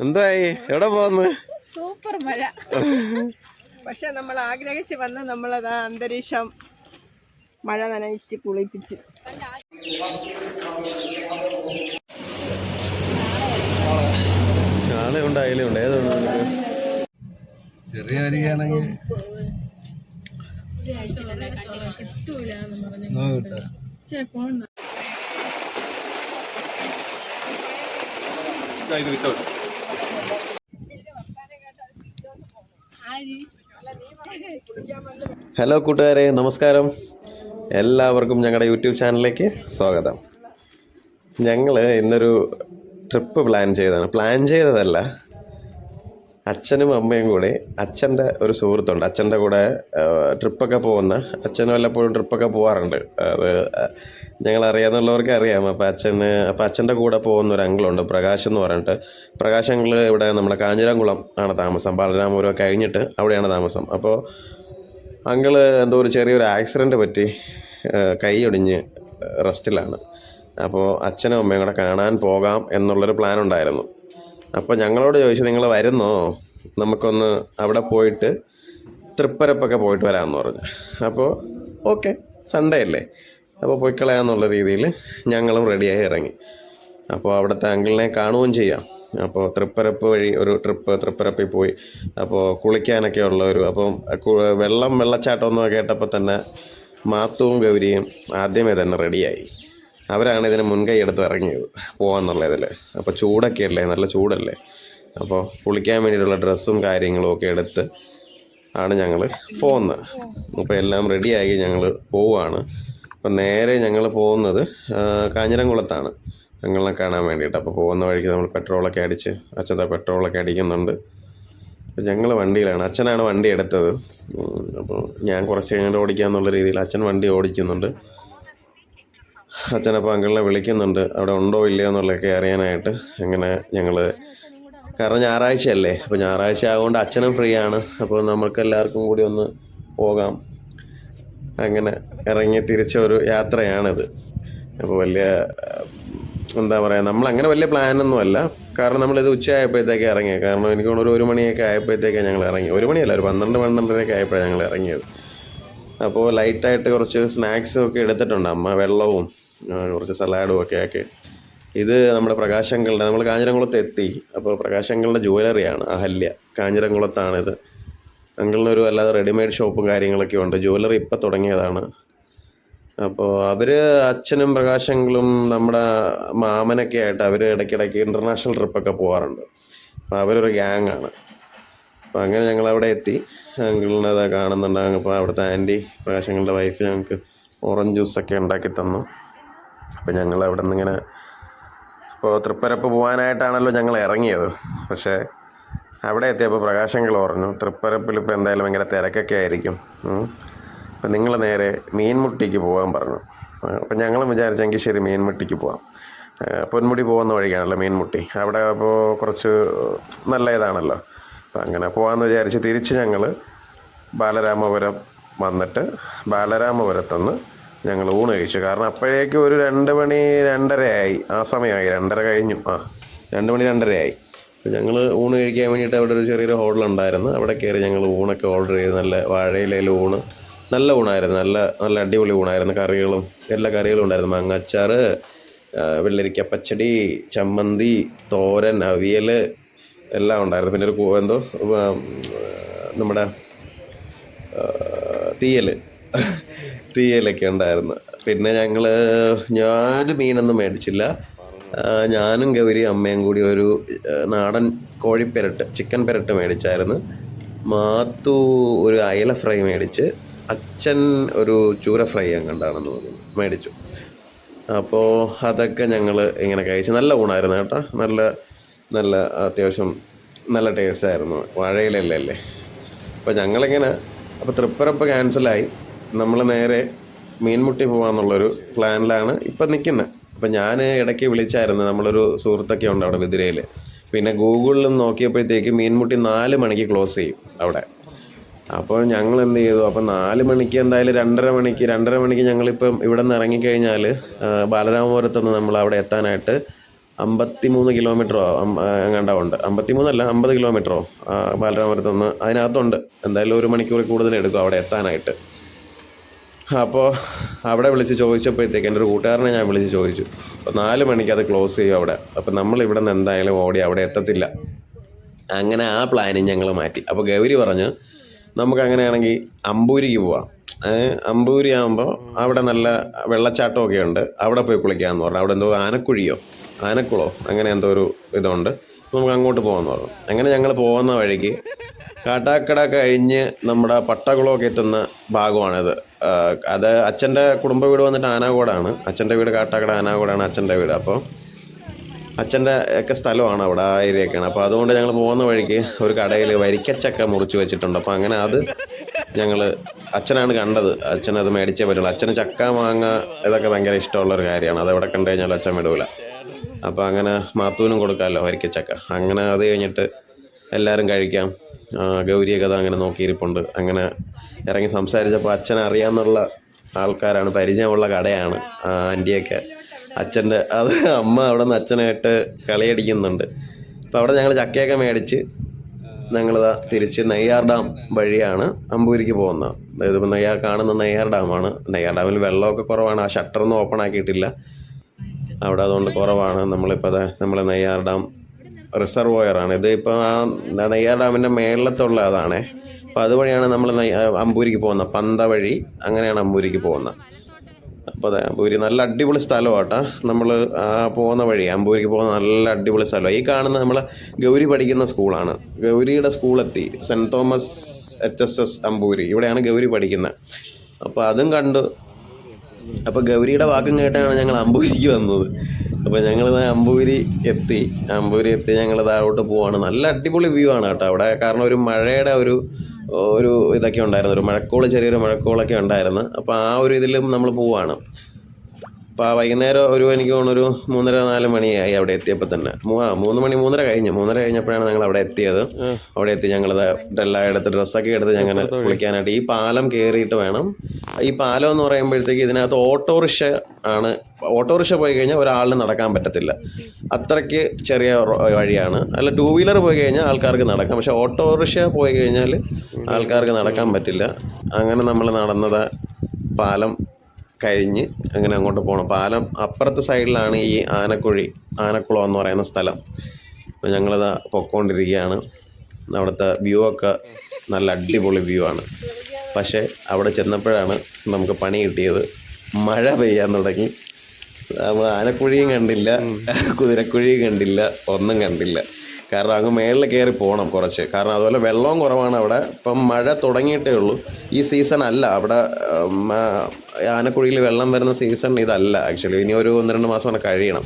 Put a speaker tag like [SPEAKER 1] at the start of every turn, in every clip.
[SPEAKER 1] എന്തായി? എവിടെ പോന്ന്?
[SPEAKER 2] സൂപ്പർ മഴ. പക്ഷെ നമ്മൾ ആഗ്രഹിച്ച് വന്ന് നമ്മളത് ആ അന്തരീക്ഷം മഴ നനയിച്ച് കുളിപ്പിച്ച്.
[SPEAKER 1] ചാളയുണ്ട് അയിലുണ്ട് ഏതാണ്?
[SPEAKER 3] ചെറിയ അരിയാണെങ്കിൽ
[SPEAKER 1] ഇത് വിത്തൗട്ട്. ഹലോ കൂട്ടുകാരെ. നമസ്കാരം. എല്ലാവർക്കും ഞങ്ങളുടെ യൂട്യൂബ് ചാനലിലേക്ക് സ്വാഗതം. ഞങ്ങൾ ഇന്നൊരു ട്രിപ്പ് പ്ലാൻ ചെയ്തതാണ്. പ്ലാൻ ചെയ്തതല്ല. അച്ഛനും അമ്മയും കൂടി അച്ഛന്റെ ഒരു സുഹൃത്തുണ്ട്. അച്ഛന്റെ കൂടെ ട്രിപ്പൊക്കെ പോകുന്ന അച്ഛനും വല്ലപ്പോഴും ട്രിപ്പൊക്കെ പോകാറുണ്ട് അത് ഞങ്ങൾ അറിയാന്നുള്ളവർക്ക് അറിയാം. അപ്പോൾ അച്ഛന് അപ്പോൾ അച്ഛന്റെ കൂടെ പോകുന്ന ഒരു അങ്കിളുണ്ട് പ്രകാശ് എന്ന് പറഞ്ഞിട്ട്. പ്രകാശ് അങ്കിൾ ഇവിടെ നമ്മുടെ കാഞ്ഞിരംകുളം ആണ് താമസം. ബാലരാമപുരം കഴിഞ്ഞിട്ട് അവിടെയാണ് താമസം. അപ്പോൾ അങ്കിൾ എന്തോ ഒരു ചെറിയൊരു ആക്സിഡന്റ് പറ്റി കൈ ഒടിഞ്ഞ് റെസ്റ്റിലാണ്. അപ്പോൾ അച്ഛനും അമ്മയും കൂടെ കാണാൻ പോകാം എന്നുള്ളൊരു പ്ലാൻ ഉണ്ടായിരുന്നു. അപ്പോൾ ഞങ്ങളോട് ചോദിച്ചു നിങ്ങൾ വരുന്നോ? നമുക്കൊന്ന് അവിടെ പോയിട്ട് തൃപ്പരപ്പൊക്കെ പോയിട്ട് വരാമെന്ന് പറഞ്ഞു. അപ്പോൾ ഓക്കെ സൺഡേ അല്ലേ? അപ്പോൾ പോയി കളയാമെന്നുള്ള രീതിയിൽ ഞങ്ങളും റെഡിയായി ഇറങ്ങി. അപ്പോൾ അവിടുത്തെ അങ്കിളിനെ കാണുകയും ചെയ്യാം. അപ്പോൾ തൃപ്പരപ്പ് വഴി ഒരു ട്രിപ്പ് തൃപ്പരപ്പിൽ പോയി. അപ്പോൾ കുളിക്കാനൊക്കെ ഉള്ള ഒരു അപ്പം വെള്ളം വെള്ളച്ചാട്ടം എന്നൊക്കെ കേട്ടപ്പോൾ തന്നെ മാത്തുവും ഗൗരിയും ആദ്യമേ തന്നെ റെഡിയായി അവരാണ് ഇതിന് മുൻകൈ എടുത്ത് ഇറങ്ങിയത് പോകാമെന്നുള്ള ഇതിൽ അപ്പോൾ ചൂടൊക്കെ അല്ലേ നല്ല ചൂടല്ലേ? അപ്പോൾ കുളിക്കാൻ വേണ്ടിയിട്ടുള്ള ഡ്രസ്സും കാര്യങ്ങളും ഒക്കെ എടുത്ത് ആണ് ഞങ്ങൾ പോകുന്നത് അപ്പോൾ എല്ലാം റെഡിയായി ഞങ്ങൾ പോവുകയാണ് അപ്പം നേരെ ഞങ്ങൾ പോകുന്നത് കാഞ്ഞിരംകുളത്താണ്. ഞങ്ങളെ കാണാൻ വേണ്ടിയിട്ട്. അപ്പോൾ പോകുന്ന വഴിക്ക് നമ്മൾ പെട്രോളൊക്കെ അടിച്ച് അച്ഛന്റെ പെട്രോളൊക്കെ അടിക്കുന്നുണ്ട്. അപ്പോൾ ഞങ്ങൾ വണ്ടിയിലാണ്. അച്ഛനാണ് വണ്ടി എടുത്തത്. അപ്പോൾ ഞാൻ കുറച്ച് കഴിഞ്ഞിട്ട് ഓടിക്കാന്നുള്ള രീതിയിൽ അച്ഛൻ വണ്ടി ഓടിക്കുന്നുണ്ട്. അച്ഛനപ്പോൾ അങ്കിളിനെ വിളിക്കുന്നുണ്ട്. അവിടെ ഉണ്ടോ ഇല്ലയോ എന്നുള്ളതൊക്കെ അറിയാനായിട്ട് അങ്ങനെ ഞങ്ങൾ കാരണം ഞായറാഴ്ചയല്ലേ. അപ്പോൾ ഞായറാഴ്ച ആയതുകൊണ്ട് അച്ഛനും ഫ്രീ ആണ് അപ്പോൾ നമുക്ക് എല്ലാവർക്കും കൂടി ഒന്ന് പോകാം. അങ്ങനെ ഇറങ്ങി തിരിച്ച ഒരു യാത്രയാണിത്. അപ്പോൾ വലിയ എന്താ പറയുക നമ്മൾ അങ്ങനെ വലിയ പ്ലാനൊന്നും അല്ല. കാരണം നമ്മളിത് ഉച്ചയായപ്പോഴത്തേക്ക് ഇറങ്ങിയത്. കാരണം എനിക്ക് ഒരു ഒരു മണിയൊക്കെ ആയപ്പോഴത്തേക്കാണ് ഞങ്ങൾ ഇറങ്ങി ഒരു മണിയല്ല ഒരു പന്ത്രണ്ട് പന്ത്രണ്ടരയൊക്കെ ആയപ്പോഴാണ് ഞങ്ങൾ ഇറങ്ങിയത്. അപ്പോൾ ലൈറ്റായിട്ട് കുറച്ച് സ്നാക്സും ഒക്കെ എടുത്തിട്ടുണ്ട്. അമ്മ വെള്ളവും കുറച്ച് സലാഡും ഒക്കെ ആക്കി. ഇത് നമ്മുടെ പ്രകാശങ്കളുടെ നമ്മൾ കാഞ്ഞിരംകുളത്ത് എത്തി. അപ്പോൾ പ്രകാശങ്കളുടെ ജുവലറിയാണ് അഹല്യ. കാഞ്ഞിരംകുളത്താണിത്. അങ്കിളിനൊരു അല്ലാതെ റെഡിമെയ്ഡ് ഷോപ്പും കാര്യങ്ങളൊക്കെ ഉണ്ട്. ജുവലറി ഇപ്പം തുടങ്ങിയതാണ്. അപ്പോൾ അവർ അച്ഛനും പ്രകാശങ്ങളും നമ്മുടെ മാമനൊക്കെ ആയിട്ട് അവർ ഇടയ്ക്കിടയ്ക്ക് ഇന്റർനാഷണൽ ട്രിപ്പൊക്കെ പോകാറുണ്ട് അപ്പോൾ അവരൊരു ഗ്യാങ് ആണ്. അപ്പോൾ അങ്ങനെ ഞങ്ങൾ അവിടെ എത്തി. അങ്കിളിനെ അതാ കാണുന്നുണ്ട്. അപ്പോൾ അവിടുത്തെ ആന്റി പ്രകാശങ്ങളുടെ വൈഫ് ഞങ്ങൾക്ക് ഓറഞ്ച് ജ്യൂസൊക്കെ ഉണ്ടാക്കി തന്നു. അപ്പോൾ ഞങ്ങൾ അവിടെ നിന്ന് ഇങ്ങനെ ഇപ്പോൾ തൃപ്പരപ്പ് പോകാനായിട്ടാണല്ലോ ഞങ്ങൾ ഇറങ്ങിയത്. പക്ഷേ അവിടെ എത്തിയപ്പോൾ പ്രകാശങ്ങൾ ഓർന്നു തൃപ്പരപ്പിൽ ഇപ്പോൾ എന്തായാലും ഭയങ്കര തിരക്കൊക്കെ ആയിരിക്കും. അപ്പം നിങ്ങൾ നേരെ മീൻമുട്ടിക്ക് പോകാൻ പറഞ്ഞു. അപ്പം ഞങ്ങളും വിചാരിച്ചെങ്കിൽ ശരി മീൻമുട്ടിക്ക് പോവാം. പൊന്മുടി പോകുന്ന വഴിക്കാണല്ലോ മീൻമുട്ടി. അവിടെ അപ്പോൾ കുറച്ച് നല്ല ഇതാണല്ലോ അപ്പം അങ്ങനെ പോകാമെന്ന് വിചാരിച്ച് തിരിച്ച് ഞങ്ങൾ ബാലരാമപുരം വന്നിട്ട് ബാലരാമപുരത്തുനിന്ന് ഞങ്ങൾ ഊണ് കഴിച്ചു. കാരണം അപ്പോഴേക്കും ഒരു രണ്ട് മണി രണ്ടരയായി. ആ സമയമായി. രണ്ടര കഴിഞ്ഞു. ആ രണ്ട് മണി രണ്ടരയായി. ഞങ്ങൾ ഊണ് കഴിക്കാൻ വേണ്ടിയിട്ട് അവിടെ ഒരു ചെറിയൊരു ഹോട്ടലുണ്ടായിരുന്നു അവിടെ കയറി ഞങ്ങൾ ഊണൊക്കെ ഓർഡർ ചെയ്ത് നല്ല വാഴയിലയിൽ ഊണ്. നല്ല ഊണായിരുന്നു. നല്ല നല്ല അടിപൊളി ഊണായിരുന്നു. കറികളും എല്ലാ കറികളും ഉണ്ടായിരുന്നു. മാങ്ങാച്ചാറ് വെള്ളരിക്ക പച്ചടി ചമ്മന്തി തോരൻ അവിയൽ എല്ലാം ഉണ്ടായിരുന്നു. പിന്നെ ഒരു എന്തോ നമ്മുടെ തീയൽ തീയലൊക്കെ ഉണ്ടായിരുന്നു. പിന്നെ ഞങ്ങൾ ഞാൻ മീനൊന്നും മേടിച്ചില്ല. ഞാനും ഗൗരി അമ്മയും കൂടി ഒരു നാടൻ കോഴിപ്പെരട്ട് ചിക്കൻ പെരട്ട് മേടിച്ചായിരുന്നു. മാത്തു ഒരു അയല ഫ്രൈ മേടിച്ച് അച്ഛൻ ഒരു ചൂര ഫ്രൈ അങ്ങണ്ടാണെന്ന് തോന്നുന്നു മേടിച്ചു. അപ്പോൾ അതൊക്കെ ഞങ്ങൾ ഇങ്ങനെ കഴിച്ചു നല്ല ഊണായിരുന്നു കേട്ടോ. നല്ല നല്ല അത്യാവശ്യം നല്ല ടേസ്റ്റ് ആയിരുന്നു. വാഴയിലല്ലേ അപ്പോൾ ഞങ്ങളിങ്ങനെ അപ്പോൾ തൃപ്പരപ്പ് ക്യാൻസലായി നമ്മൾ നേരെ മീൻമുട്ടി പോകാമെന്നുള്ളൊരു പ്ലാനിലാണ് ഇപ്പം നിൽക്കുന്നത് അപ്പം ഞാൻ ഇടയ്ക്ക് വിളിച്ചായിരുന്നു. നമ്മളൊരു സുഹൃത്തൊക്കെ ഉണ്ട് അവിടെ വിതിരയിൽ പിന്നെ ഗൂഗിളിലും നോക്കിയപ്പോഴത്തേക്ക് മീൻമുട്ടി നാല് മണിക്ക് ക്ലോസ് ചെയ്യും അവിടെ. അപ്പോൾ ഞങ്ങൾ എന്ത് ചെയ്തു? അപ്പോൾ നാല് മണിക്ക് എന്തായാലും രണ്ടര മണിക്ക് രണ്ടര മണിക്ക് ഞങ്ങളിപ്പം ഇവിടെ നിന്ന് ഇറങ്ങിക്കഴിഞ്ഞാൽ ബാലരാമപുരത്തുനിന്ന് നമ്മൾ അവിടെ എത്താനായിട്ട് അമ്പത്തി മൂന്ന് കിലോമീറ്ററോ എങ്ങാണ്ടോ ഉണ്ട് അമ്പത്തി മൂന്നല്ല അമ്പത് കിലോമീറ്ററോ ബാലരാമപുരത്തുനിന്ന് അതിനകത്തുണ്ട്. എന്തായാലും ഒരു മണിക്കൂർ കൂടുതൽ എടുക്കും അവിടെ എത്താനായിട്ട്. അപ്പോൾ അവിടെ വിളിച്ച് ചോദിച്ചപ്പോഴത്തേക്ക് എന്റെ ഒരു കൂട്ടുകാരനെ ഞാൻ വിളിച്ച് ചോദിച്ചു. അപ്പോൾ നാല് മണിക്ക് അത് ക്ലോസ് ചെയ്യും അവിടെ. അപ്പോൾ നമ്മൾ ഇവിടെ നിന്ന് എന്തായാലും ഓടി അവിടെ എത്തത്തില്ല. അങ്ങനെ ആ പ്ലാനിങ് ഞങ്ങൾ മാറ്റി. അപ്പോൾ ഗൗരി പറഞ്ഞു നമുക്ക് അങ്ങനെയാണെങ്കിൽ അമ്പൂരിക്ക് പോവാം. അമ്പൂരി ആകുമ്പോൾ അവിടെ നല്ല വെള്ളച്ചാട്ടമൊക്കെ ഉണ്ട്. അവിടെ പോയി കുളിക്കാമെന്ന് പറഞ്ഞു. അവിടെ എന്തോ ആനക്കുഴിയോ ആനക്കുളോ അങ്ങനെ എന്തോ ഒരു ഇതുണ്ട്. നമുക്ക് അങ്ങോട്ട് പോകാമെന്ന് പറഞ്ഞു. അങ്ങനെ ഞങ്ങൾ പോകുന്ന വഴിക്ക് കാട്ടാക്കട കഴിഞ്ഞ് നമ്മുടെ പട്ടകുളമൊക്കെ എത്തുന്ന ഭാഗമാണിത്. അത് അച്ഛന്റെ കുടുംബ വീട് വന്നിട്ട് ആനാകോടാണ് അച്ഛന്റെ വീട് കാട്ടാക്കട ആനാകോടാണ് അച്ഛന്റെ വീട്. അപ്പോൾ അച്ഛന്റെ ഒക്കെ സ്ഥലമാണ് അവിടെ ആ ഏരിയയൊക്കെയാണ്. അപ്പോൾ അതുകൊണ്ട് ഞങ്ങൾ പോകുന്ന വഴിക്ക് ഒരു കടയിൽ വരിക്കച്ചക്ക മുറിച്ച് വെച്ചിട്ടുണ്ട്. അപ്പോൾ അങ്ങനെ അത് ഞങ്ങൾ അച്ഛനാണ് കണ്ടത്. അച്ഛനത് മേടിച്ചേ പറ്റുള്ളൂ. അച്ഛന് ചക്ക മാങ്ങ ഇതൊക്കെ ഭയങ്കര ഇഷ്ടമുള്ള ഒരു കാര്യമാണ്. അത് എവിടെ കണ്ടു കഴിഞ്ഞാൽ അച്ഛൻ വിടൂല. അപ്പോൾ അങ്ങനെ മാത്തൂനും കൊടുക്കാമല്ലോ വരിക്കച്ചക്ക. അങ്ങനെ അത് കഴിഞ്ഞിട്ട് എല്ലാവരും കഴിക്കാം. ഗൗരിയൊക്കെ കഥ അങ്ങനെ നോക്കിയിരിപ്പുണ്ട്. അങ്ങനെ ഇറങ്ങി സംസാരിച്ചപ്പോൾ അച്ഛനെ അറിയാമെന്നുള്ള ആൾക്കാരാണ്. പരിചയമുള്ള കടയാണ് ആന്റിയൊക്കെ. അച്ഛന്റെ അത് അമ്മ അവിടെ നിന്ന് അച്ഛനായിട്ട് കളിയടിക്കുന്നുണ്ട്. അപ്പോൾ അവിടെ ഞങ്ങൾ ചക്കയൊക്കെ മേടിച്ച് ഞങ്ങളിതാ തിരിച്ച് നെയ്യാർ ഡാം വഴിയാണ് അമ്പൂരിക്ക് പോകുന്നത്. അതായത് ഇപ്പോൾ നെയ്യാർ കാണുന്ന നെയ്യാർ ഡാമാണ്. നെയ്യാർ ഡാമിൽ വെള്ളമൊക്കെ കുറവാണ്. ആ ഷട്ടറൊന്നും ഓപ്പൺ ആക്കിയിട്ടില്ല. അവിടെ അതുകൊണ്ട് കുറവാണ്. നമ്മളിപ്പോൾ അതെ നമ്മൾ നെയ്യാർ ഡാം റിസർവോയറാണ് ഇത് ഇപ്പോൾ ആ നെയ്യാർ ഡാമിന്റെ മേളിലത്തുള്ള അതാണേ. അപ്പോൾ അതുവഴിയാണ് നമ്മൾ അമ്പൂരിക്ക് പോകുന്നത് പന്ത വഴി അങ്ങനെയാണ് അമ്പൂരിക്ക് പോകുന്നത് അപ്പോൾ അതെ അമ്പൂരി നല്ല അടിപൊളി സ്ഥലമാട്ടാ നമ്മൾ പോകുന്ന വഴി അമ്പൂരിക്ക് പോകുന്ന നല്ല അടിപൊളി സ്ഥലമാണ് ഈ കാണുന്ന നമ്മൾ ഗൗരി പഠിക്കുന്ന സ്കൂളാണ്. ഗൗരിയുടെ സ്കൂളെത്തി. Saint Thomas H S S Amboori. ഇവിടെയാണ് ഗൗരി പഠിക്കുന്നത് അപ്പോൾ അതും കണ്ടു അപ്പോൾ ഗൗരിയുടെ വാക്കും കേട്ടാണ് ഞങ്ങൾ അമ്പൂരിക്ക് വന്നത്. അപ്പോൾ ഞങ്ങൾ അമ്പൂരി എത്തി. അമ്പൂരി എത്തി ഞങ്ങൾ താഴോട്ട് പോവാണ്. നല്ല അടിപൊളി വ്യൂ ആണ് കേട്ടോ. അവിടെ കാരണം ഒരു മഴയുടെ ഒരു ഒരു ഇതൊക്കെ ഉണ്ടായിരുന്നു. ഒരു മഴക്കോൾ ചെറിയൊരു മഴക്കോളൊക്കെ ഉണ്ടായിരുന്നു. അപ്പോൾ ആ ഒരു ഇതിലും നമ്മൾ പോവാണ്. അപ്പോൾ ആ വൈകുന്നേരം ഒരു എനിക്ക് തോന്നുന്നൊരു ഒരു മൂന്നര നാല് മണിയായി അവിടെ എത്തിയപ്പോൾ തന്നെ. ആ മൂന്ന് മണി മൂന്നര കഴിഞ്ഞു. മൂന്നര കഴിഞ്ഞപ്പോഴാണ് ഞങ്ങൾ അവിടെ എത്തിയത്. അവിടെ എത്തി ഞങ്ങൾ എല്ലാം എടുത്ത് ഡ്രസ്സൊക്കെ എടുത്ത് ഞങ്ങൾ കുളിക്കാനായിട്ട് ഈ പാലം കയറിയിട്ട് വേണം. ഈ പാലം എന്ന് പറയുമ്പോഴത്തേക്ക് ഇതിനകത്ത് ഓട്ടോറിക്ഷ ആണ്. ഓട്ടോറിക്ഷ പോയി കഴിഞ്ഞാൽ ഒരാളിന് നടക്കാൻ പറ്റത്തില്ല. അത്രയ്ക്ക് ചെറിയ വഴിയാണ്. അല്ല ടൂ വീലർ പോയി കഴിഞ്ഞാൽ ആൾക്കാർക്ക് നടക്കാം. പക്ഷെ ഓട്ടോറിക്ഷ പോയി കഴിഞ്ഞാൽ ആൾക്കാർക്ക് നടക്കാൻ പറ്റില്ല. അങ്ങനെ നമ്മൾ നടന്നത് പാലം കഴിഞ്ഞ് അങ്ങനെ അങ്ങോട്ട് പോകണം പാലം അപ്പുറത്തെ സൈഡിലാണ് ഈ ആനക്കുഴി ആനക്കുളം എന്ന് പറയുന്ന സ്ഥലം. അപ്പോൾ ഞങ്ങളിത് പൊക്കോണ്ടിരിക്കുകയാണ്. അവിടുത്തെ വ്യൂ ഒക്കെ നല്ല അടിപൊളി വ്യൂ ആണ്. പക്ഷേ അവിടെ ചെന്നപ്പോഴാണ് നമുക്ക് പണി കിട്ടിയത് മഴ പെയ്യാൻ തുടങ്ങി. നമ്മൾ ആനക്കുഴിയും കണ്ടില്ല കുതിരക്കുഴിയും കണ്ടില്ല ഒന്നും കണ്ടില്ല. കാരണം അങ്ങ് മേളിൽ കയറി പോകണം കുറച്ച്. കാരണം അതുപോലെ വെള്ളവും കുറവാണ് അവിടെ. ഇപ്പം മഴ തുടങ്ങിയിട്ടേ ഉള്ളൂ. ഈ സീസൺ അല്ല. അവിടെ ആനക്കുഴിയിൽ വെള്ളം വരുന്ന സീസൺ ഇതല്ല ആക്ച്വലി ഇനി ഒരു ഒന്ന് രണ്ട് മാസം കൂടെ കഴിയണം.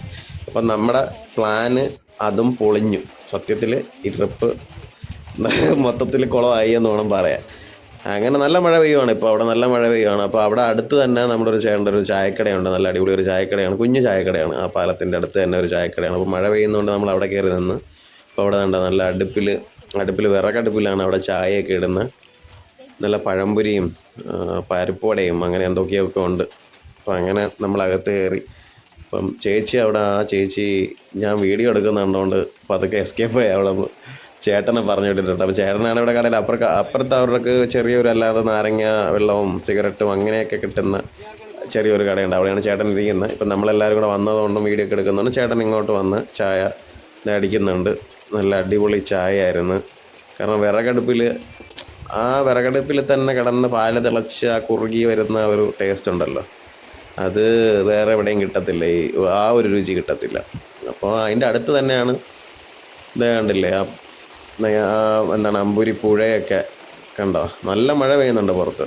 [SPEAKER 1] അപ്പം നമ്മുടെ പ്ലാന് അതും പൊളിഞ്ഞു. സത്യത്തിൽ ഈ ട്രിപ്പ് മൊത്തത്തിൽ കുളമായി എന്ന് വേണം പറയാൻ. അങ്ങനെ നല്ല മഴ പെയ്യുവാണ്. ഇപ്പോൾ അവിടെ നല്ല മഴ പെയ്യുവാണ്. അപ്പോൾ അവിടെ അടുത്ത് തന്നെ നമ്മുടെ ഒരു ചേട്ടന്റെ ഒരു ചായക്കടയുണ്ട്. നല്ല അടിപൊളി ഒരു ചായക്കടയാണ്. കുഞ്ഞു ചായക്കടയാണ് ആ പാലത്തിന്റെ അടുത്ത് തന്നെ ഒരു ചായക്കടയാണ്. അപ്പോൾ മഴ പെയ്യുന്നതുകൊണ്ട് നമ്മൾ അവിടെ കയറി നിന്ന് അപ്പോൾ അവിടെ കണ്ട നല്ല അടുപ്പിൽ അടുപ്പിൽ വിറകടുപ്പിലാണ് അവിടെ ചായയൊക്കെ ഇടുന്നത് നല്ല പഴംപൊരിയും പരിപ്പുവടയും അങ്ങനെ എന്തൊക്കെയൊക്കെ ഉണ്ട്. അപ്പോൾ അങ്ങനെ നമ്മൾ അകത്ത് കയറി. അപ്പം ചേച്ചി അവിടെ ആ ചേച്ചി ഞാൻ വീഡിയോ എടുക്കുന്നുണ്ടോണ്ട് പതുക്കെ എസ്കേപ്പ് ആയി. അവിടെ ചേട്ടനെ പറഞ്ഞു വിട്ടിട്ടുണ്ട് അപ്പോൾ ചേട്ടനാണ് ഇവിടെ കടയിൽ അപ്പുറത്ത് അപ്പുറത്ത് അവർക്ക് ചെറിയൊരു അല്ലാതെ നാരങ്ങ വെള്ളവും സിഗരറ്റും അങ്ങനെയൊക്കെ കിട്ടുന്ന ചെറിയൊരു കടയുണ്ട്. അവിടെയാണ് ചേട്ടൻ ഇരിക്കുന്നത്. ഇപ്പം നമ്മളെല്ലാവരും കൂടെ വന്നതുകൊണ്ടും വീഡിയോ ഒക്കെ എടുക്കുന്നതുകൊണ്ടും ചേട്ടൻ ഇങ്ങോട്ട് വന്ന് ചായ അടിക്കുന്നുണ്ട്. നല്ല അടിപൊളി ചായ ആയിരുന്നു കാരണം വിറകടുപ്പിൽ ആ വിറകടുപ്പിൽ തന്നെ കിടന്ന് പാൽ തിളച്ച് ആ കുറുകി വരുന്ന ഒരു ടേസ്റ്റ് ഉണ്ടല്ലോ. അത് വേറെ എവിടെയും കിട്ടത്തില്ല. ഈ ആ ഒരു രുചി കിട്ടത്തില്ല. അപ്പോൾ അതിന്റെ അടുത്ത് തന്നെയാണ് ഇത് കണ്ടില്ലേ? ആ എന്താണ് അമ്പൂരി പുഴയൊക്കെ കണ്ടോ? നല്ല മഴ പെയ്യുന്നുണ്ട് പുറത്ത്.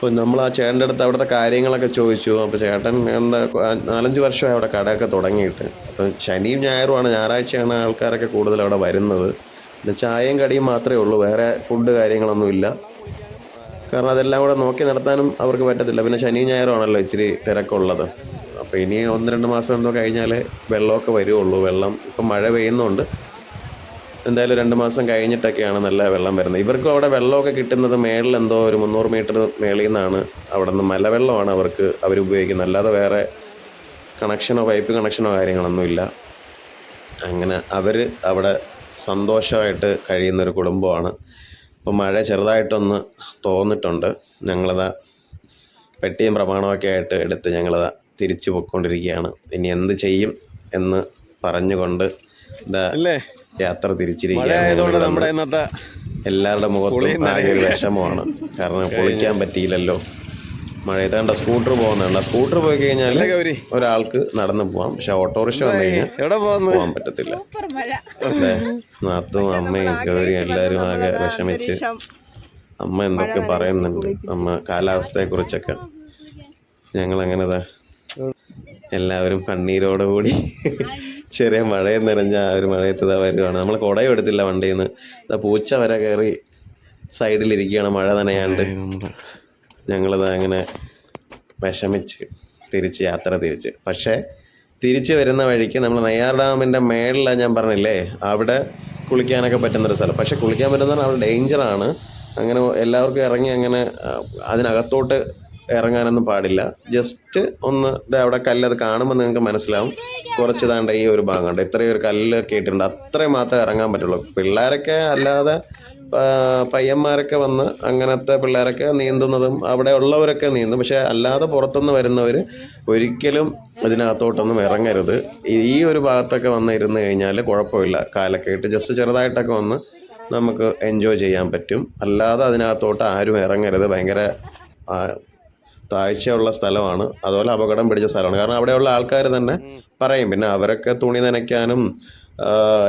[SPEAKER 1] അപ്പോൾ നമ്മൾ ആ ചേട്ടന്റെ അടുത്ത് അവിടുത്തെ കാര്യങ്ങളൊക്കെ ചോദിച്ചു. അപ്പോൾ ചേട്ടൻ എന്താ നാലഞ്ച് വർഷമായി അവിടെ കടയൊക്കെ തുടങ്ങിയിട്ട്. അപ്പോൾ ശനിയും ഞായറുമാണ് ഞായറാഴ്ചയാണ് ആൾക്കാരൊക്കെ കൂടുതൽ അവിടെ വരുന്നത്. പിന്നെ ചായയും കടിയും മാത്രമേ ഉള്ളൂ വേറെ ഫുഡ് കാര്യങ്ങളൊന്നുമില്ല കാരണം അതെല്ലാം കൂടെ നോക്കി നടത്താനും അവർക്ക് പറ്റത്തില്ല. പിന്നെ ശനിയും ഞായറുമാണല്ലോ ഇച്ചിരി തിരക്കുള്ളത്. അപ്പോൾ ഇനി ഒന്ന് രണ്ട് മാസം എന്തോ കഴിഞ്ഞാലേ വെള്ളമൊക്കെ വരുള്ളൂ വെള്ളം. ഇപ്പം മഴ പെയ്യുന്നുണ്ട്. എന്തായാലും രണ്ട് മാസം കഴിഞ്ഞിട്ടൊക്കെയാണ് നല്ല വെള്ളം വരുന്നത്. ഇവർക്കും അവിടെ വെള്ളമൊക്കെ കിട്ടുന്നത് മേളിൽ എന്തോ ഒരു മുന്നൂറ് മീറ്റർ മേളിൽ നിന്നാണ്. അവിടെ നിന്ന് മലവെള്ളമാണ് അവർക്ക് അവർ ഉപയോഗിക്കുന്നത്. അല്ലാതെ വേറെ കണക്ഷനോ പൈപ്പ് കണക്ഷനോ കാര്യങ്ങളൊന്നുമില്ല അങ്ങനെ അവർ അവിടെ സന്തോഷമായിട്ട് കഴിയുന്നൊരു കുടുംബമാണ്. ഇപ്പോൾ മഴ ചെറുതായിട്ടൊന്ന് തോന്നിട്ടുണ്ട്. ഞങ്ങളതാ പെട്ടിയും പ്രമാണമൊക്കെ ആയിട്ട് എടുത്ത് ഞങ്ങളതാ തിരിച്ചു പൊയ്ക്കൊണ്ടിരിക്കുകയാണ്. ഇനി എന്ത് ചെയ്യും എന്ന് പറഞ്ഞുകൊണ്ട് ഇതാ യാത്ര തിരിച്ചിരിക്കുകയാണ്
[SPEAKER 3] നമ്മുടെ ഇന്നത്തെ
[SPEAKER 1] എല്ലാവരുടെ മുഖത്തും ആകെ ഒരു വിഷമമാണ്. കാരണം പൊളിക്കാൻ പറ്റിയില്ലല്ലോ. മഴ ഇതാണ്ട് സ്കൂട്ടർ പോകുന്നുണ്ട്. സ്കൂട്ടർ പോയി കഴിഞ്ഞാൽ ഒരാൾക്ക് നടന്നു പോവാം. പക്ഷെ ഓട്ടോറിക്ഷ വന്നു കഴിഞ്ഞാൽ പോകാൻ പറ്റത്തില്ല.
[SPEAKER 2] സൂപ്പർ മഴ.
[SPEAKER 1] അല്ലേ നാത്തും അമ്മയും ഗൗരിയും എല്ലാവരും ആകെ വിഷമിച്ച് അമ്മ എന്തൊക്കെ പറയുന്നുണ്ട്? അമ്മ കാലാവസ്ഥയെ കുറിച്ചൊക്കെ ഞങ്ങൾ അങ്ങനെതാ എല്ലാവരും കണ്ണീരോടുകൂടി ചെറിയ മഴയും നിറഞ്ഞ ആ ഒരു മഴയത്ത് വരുവാണ്. നമ്മൾ കുടയും എടുത്തില്ല വണ്ടിയിൽ നിന്ന് പൂച്ച വരെ കയറി സൈഡിലിരിക്കുകയാണ് മഴ നനയാണ്ട്. ഞങ്ങളിത് അങ്ങനെ വിഷമിച്ച് തിരിച്ച് യാത്ര തിരിച്ച്. പക്ഷേ തിരിച്ച് വരുന്ന വഴിക്ക് നമ്മൾ നെയ്യാർ ഡാമിന്റെ മേളിലാണ് ഞാൻ പറഞ്ഞില്ലേ? അവിടെ കുളിക്കാനൊക്കെ പറ്റുന്നൊരു സ്ഥലം. പക്ഷേ കുളിക്കാൻ പറ്റുന്ന അവിടെ ഡേഞ്ചറാണ് അങ്ങനെ എല്ലാവർക്കും ഇറങ്ങി അങ്ങനെ അതിനകത്തോട്ട് ഇറങ്ങാനൊന്നും പാടില്ല. ജസ്റ്റ് ഒന്ന് ഇത് അവിടെ കല്ല് അത് കാണുമ്പോൾ നിങ്ങൾക്ക് മനസ്സിലാവും. കുറച്ച് താണ്ട ഈ ഒരു ഭാഗമുണ്ട്. ഇത്രയും ഒരു കല്ല് ഇട്ടിട്ടുണ്ട് അത്രയും മാത്രമേ ഇറങ്ങാൻ പറ്റുള്ളൂ. പിള്ളേരൊക്കെ അല്ലാതെ പയ്യന്മാരൊക്കെ വന്ന് അങ്ങനത്തെ പിള്ളേരൊക്കെ നീന്തുന്നതും അവിടെ ഉള്ളവരൊക്കെ നീന്തും. പക്ഷെ അല്ലാതെ പുറത്തുനിന്ന് വരുന്നവർ ഒരിക്കലും ഇതിനകത്തോട്ടൊന്നും ഇറങ്ങരുത്. ഈ- ഒരു ഭാഗത്തൊക്കെ വന്ന് ഇരുന്ന് കഴിഞ്ഞാൽ കുഴപ്പമില്ല. കാലൊക്കെ ഇട്ട് ജസ്റ്റ് ചെറുതായിട്ടൊക്കെ വന്ന് നമുക്ക് എൻജോയ് ചെയ്യാൻ പറ്റും. അല്ലാതെ അതിനകത്തോട്ട് ആരും ഇറങ്ങരുത്. ഭയങ്കര താഴ്ചയുള്ള സ്ഥലമാണ്. അതുപോലെ അപകടം പിടിച്ച സ്ഥലമാണ്. കാരണം അവിടെയുള്ള ആൾക്കാർ തന്നെ പറയും. പിന്നെ അവരൊക്കെ തുണി നനയ്ക്കാനും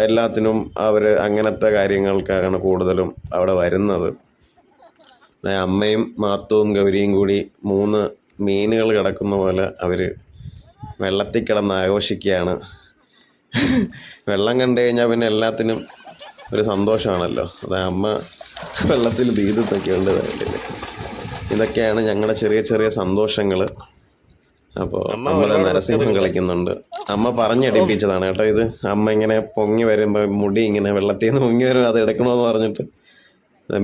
[SPEAKER 1] എല്ലാത്തിനും അവർ അങ്ങനത്തെ കാര്യങ്ങൾക്കാണ് കൂടുതലും അവിടെ വരുന്നത്. അമ്മയും മാത്തവും ഗൗരിയും കൂടി മൂന്ന് മീനുകൾ കിടക്കുന്ന പോലെ അവർ വെള്ളത്തിൽ കിടന്ന് ആഘോഷിക്കുകയാണ്. വെള്ളം കണ്ടു കഴിഞ്ഞാൽ പിന്നെ എല്ലാത്തിനും ഒരു സന്തോഷമാണല്ലോ. അതെ അമ്മ വെള്ളത്തിൽ ദീപത്തൊക്കെ ഉണ്ട് ഇതൊക്കെയാണ് ഞങ്ങളുടെ ചെറിയ ചെറിയ സന്തോഷങ്ങൾ അപ്പോൾ നമ്മുടെ നരസിംഹം കളിക്കുന്നുണ്ട്. അമ്മ പറഞ്ഞടിപ്പിച്ചതാണ് കേട്ടോ ഇത്. അമ്മ ഇങ്ങനെ പൊങ്ങി വരുമ്പോൾ മുടി ഇങ്ങനെ വെള്ളത്തിൽ നിന്ന് പൊങ്ങി വരുമ്പോൾ അത് എടുക്കണമെന്ന് പറഞ്ഞിട്ട്.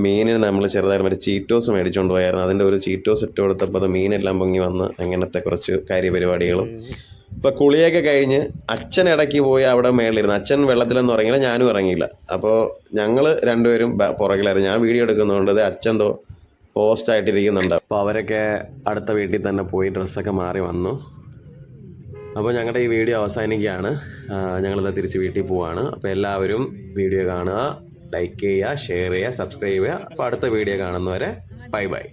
[SPEAKER 1] മീനിന് നമ്മൾ ചെറുതായിട്ട് മറ്റേ ചീറ്റോസ് മേടിച്ചുകൊണ്ട് പോയായിരുന്നു. അതിന്റെ ഒരു ചീറ്റോസ് ഇട്ട് കൊടുത്തപ്പോൾ അത് മീനെല്ലാം പൊങ്ങി വന്ന് അങ്ങനത്തെ കുറച്ച് കാര്യപരിപാടികളും. ഇപ്പം കുളിയൊക്കെ കഴിഞ്ഞ് അച്ഛൻ ഇടയ്ക്ക് പോയി അവിടെ മേളിലിരുന്നു. അച്ഛൻ വെള്ളത്തിലൊന്നും ഇറങ്ങിയില്ല ഞാനും ഇറങ്ങിയില്ല അപ്പോൾ ഞങ്ങൾ രണ്ടുപേരും പുറകിലായിരുന്നു. ഞാൻ വീഡിയോ എടുക്കുന്നതുകൊണ്ട് അച്ഛൻ എന്തോ പോസ്റ്റ് ആയിട്ടിരിക്കുന്നുണ്ട്. അപ്പോൾ അവരൊക്കെ അടുത്ത വീട്ടിൽ തന്നെ പോയി ഡ്രസ്സൊക്കെ മാറി വന്നു. അപ്പോൾ ഞങ്ങളുടെ ഈ വീഡിയോ അവസാനിക്കുകയാണ്. ഞങ്ങളിത് തിരിച്ച് വീട്ടിൽ പോവാണ്. അപ്പോൾ എല്ലാവരും വീഡിയോ കാണുക ലൈക്ക് ചെയ്യുക ഷെയർ ചെയ്യുക സബ്സ്ക്രൈബ് ചെയ്യുക. അപ്പോൾ അടുത്ത വീഡിയോ കാണുന്നവരെ ബൈ ബൈ.